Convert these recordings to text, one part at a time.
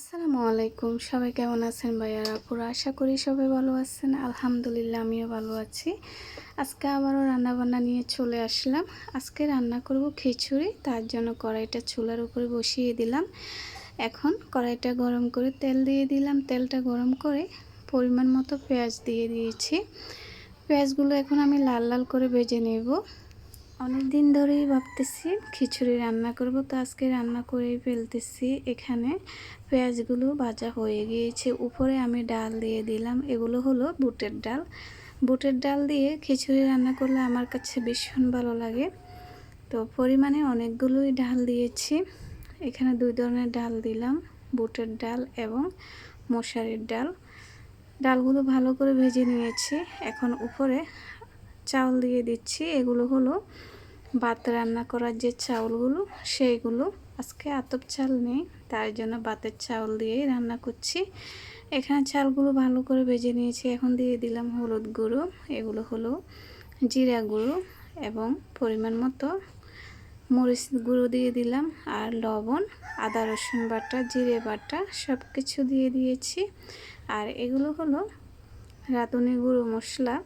আসসালামু আলাইকুম। সবাই কেমন আছেন ভাইয়ারা পুরো আশা করি সবাই ভালো আছেন। আলহামদুলিল্লাহ, আমিও ভালো আছি। আজকে আবারও রান্নাবান্না নিয়ে চলে আসলাম। আজকে রান্না করব খিচুড়ি, তার জন্য কড়াইটা চুলার উপরে বসিয়ে দিলাম। এখন কড়াইটা গরম করে তেল দিয়ে দিলাম। তেলটা গরম করে পরিমাণ মতো পেঁয়াজ দিয়ে দিয়েছি। পেঁয়াজগুলো এখন আমি লাল লাল করে ভেজে নেব। অনেক দিন ধরেই ভাবতেছি খিচুড়ি রান্না করব, তো আজকে রান্না করেই ফেলতেছি। এখানে পেঁয়াজগুলো ভাজা হয়ে গিয়েছে। উপরে আমি ডাল দিয়ে দিলাম, এগুলো হলো বুটের ডাল। বুটের ডাল দিয়ে খিচুড়ি রান্না করলে আমার কাছে ভীষণ ভালো লাগে। তো পরিমাণে অনেকগুলোই ডাল দিয়েছি। এখানে দুই ধরনের ডাল দিলাম, বুটের ডাল এবং মশারির ডাল। ডালগুলো ভালো করে ভেজে নিয়েছি। এখন উপরে চাউল দিয়ে দিচ্ছি, এগুলো হলো ভাত রান্না করার যে চাউলগুলো, সেইগুলো আজকে আতপ চাল নেই, তার জন্য ভাতের চাউল দিয়েই রান্না করছি। এখানে চালগুলো ভালো করে ভেজে নিয়েছি। এখন দিয়ে দিলাম হলুদ গুঁড়ো, এগুলো হলো জিরা গুঁড়ো এবং পরিমাণ মতো মরিচ গুঁড়ো দিয়ে দিলাম আর লবণ, আদা, রসুন বাটা, জিরে বাটা সব কিছু দিয়ে দিয়েছি। আর এগুলো হলো রাঁধুনি গুঁড়ো মশলা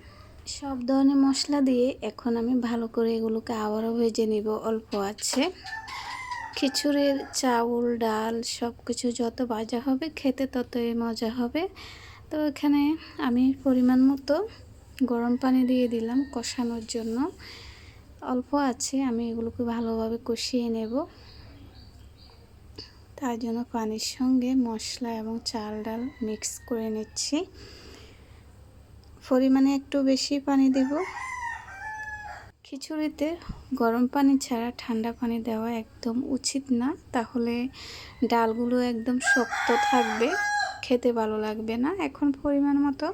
সব ধরনের মশলা দিয়ে এখন আমি ভালো করে এগুলোকে আবারও ভেজে নিব অল্প আছে। খিচুড়ির চাউল, ডাল সব কিছু যত ভাজা হবে, খেতে ততই মজা হবে। তো এখানে আমি পরিমাণ মতো গরম পানি দিয়ে দিলাম কষানোর জন্য। অল্প আছে, আমি এগুলোকে ভালোভাবে কষিয়ে নেব। তার জন্য পানির সঙ্গে মশলা এবং চাল, ডাল মিক্স করে নিচ্ছি। পরিমাণে একটু বেশি পানি দেব। খিচুড়িতে গরম পানি ছাড়া ঠান্ডা পানি দেওয়া একদম উচিত না। তাহলে ডালগুলো একদম শক্ত থাকবে, খেতে ভালো লাগবে না। এখন পরিমাণ মতো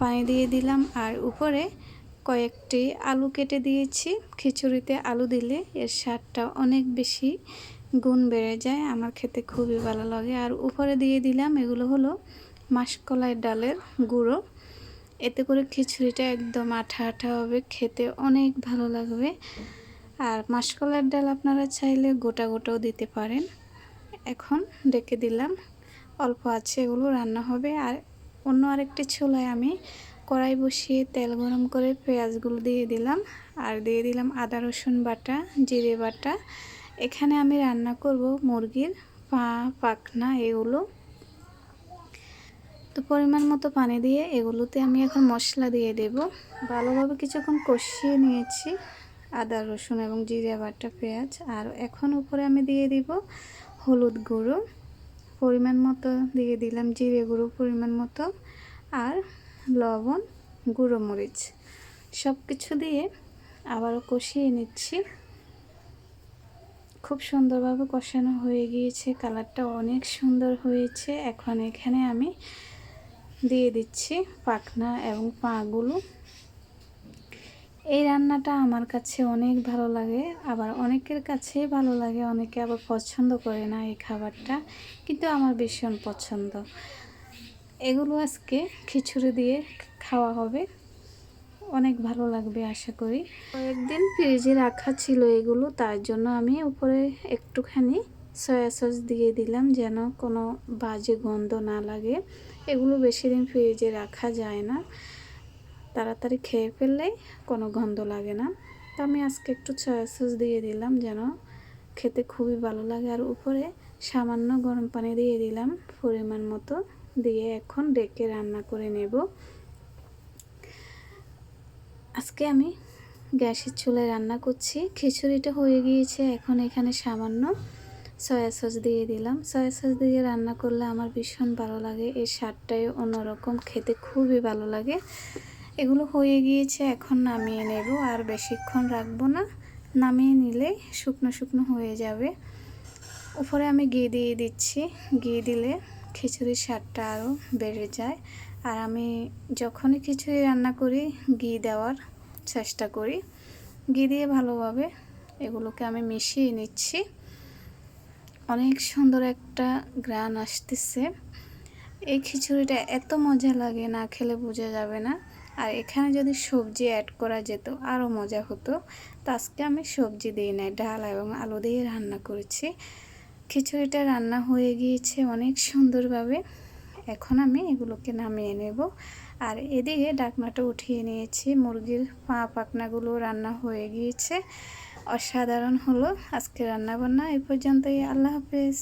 পানি দিয়ে দিলাম। আর উপরে কয়েকটি আলু কেটে দিয়েছি। খিচুড়িতে আলু দিলে এর স্বাদটা অনেক বেশি গুণ বেড়ে যায়। আমার খেতে খুবই ভালো লাগে। আর উপরে দিয়ে দিলাম এগুলো হলো মাসকলাই ডালের গুঁড়ো। এতে করে খিচুড়িটা একদম আঠা আঠা হবে, খেতে অনেক ভালো লাগবে। আর মাসকলার ডাল আপনারা চাইলে গোটা গোটাও দিতে পারেন। এখন ডেকে দিলাম, অল্প আছে এগুলো, রান্না হবে। আর অন্য আরেকটি ছোলায় আমি কড়াই বসিয়ে তেল গরম করে পেঁয়াজগুলো দিয়ে দিলাম। আর দিয়ে দিলাম আদা, রসুন বাটা, জিরে বাটা। এখানে আমি রান্না করব মুরগির পা, পাখনা, এগুলো। তো পরিমাণ মতো পানি দিয়ে এগুলোতে আমি এখন মশলা দিয়ে দেব। ভালোভাবে কিছুক্ষণ কষিয়ে নিয়েছি আদা, রসুন এবং জিরে, বাটা, পেঁয়াজ। আর এখন উপরে আমি দিয়ে দিব হলুদ গুঁড়ো, পরিমাণ মতো দিয়ে দিলাম জিরে গুঁড়ো পরিমাণ মতো। আর লবণ, গুঁড়ো মরিচ সব কিছু দিয়ে আবারও কষিয়ে নিচ্ছি। খুব সুন্দরভাবে কষানো হয়ে গিয়েছে, কালারটা অনেক সুন্দর হয়েছে। এখন এখানে আমি দিয়ে দিচ্ছি পাখনা এবং পাগুলো। এই রান্নাটা আমার কাছে অনেক ভালো লাগে, আবার অনেকের কাছে ভালো লাগে, অনেকে আবার পছন্দ করে না এই খাবারটা, কিন্তু আমার ভীষণ পছন্দ। এগুলো আজকে খিচুড়ি দিয়ে খাওয়া হবে, অনেক ভালো লাগবে আশা করি। কয়েকদিন ফ্রিজে রাখা ছিল এগুলো, তার জন্য আমি উপরে একটুখানি সয়া সস দিয়ে দিলাম যেন কোনো বাজে গন্ধ না লাগে। এগুলো বেশি দিন ফ্রিজে রাখা যায় না। তাড়াতাড়ি খেয়ে ফেললেই কোনো গন্ধ লাগে না। তো আমি আজকে একটু সয়া সস দিয়ে দিলাম যেন খেতে খুবই ভালো লাগে। আর উপরে সামান্য গরম পানি দিয়ে দিলাম পরিমাণ মতো। দিয়ে এখন ডেকে রান্না করে নেব। আজকে আমি গ্যাসের চুলায় রান্না করছি। খিচুড়িটা হয়ে গিয়েছে। এখন এখানে সামান্য সয়া সস দিয়ে দিলাম। সয়া সস দিয়ে রান্না করলে আমার ভীষণ ভালো লাগে। এই স্বাদটাই অন্যরকম, খেতে খুবই ভালো লাগে। এগুলো হয়ে গিয়েছে, এখন নামিয়ে নেব। আর বেশিক্ষণ রাখব না। নামিয়ে নিলে শুকনো শুকনো হয়ে যাবে। উপরে আমি ঘি দিয়ে দিচ্ছি। ঘি দিলে খিচুড়ির স্বাদটা আরও বেড়ে যায়। আর আমি যখনই খিচুড়ি রান্না করি, ঘি দেওয়ার চেষ্টা করি। ঘি দিয়ে ভালোভাবে এগুলোকে আমি মিশিয়ে নিচ্ছি। অনেক সুন্দর একটা গ্রান আসতেছে। এই খিচুড়িটা এত মজা লাগে, না খেলে বোঝা যাবে না। আর এখানে যদি সবজি অ্যাড করা যেত আরও মজা হতো। তো আজকে আমি সবজি দিই নাই, ডাল এবং আলু দিয়ে রান্না করেছি। খিচুড়িটা রান্না হয়ে গিয়েছে অনেক সুন্দরভাবে। এখন আমি এগুলোকে নামিয়ে নেব। আর এদিকে ডাকনাটা উঠিয়ে নিয়েছি, মুরগির পা পাকনাগুলো রান্না হয়ে গিয়েছে। অসাধারণ হলো আজকে রান্নাবান্না এই পর্যন্তই। আল্লাহ হাফেজ।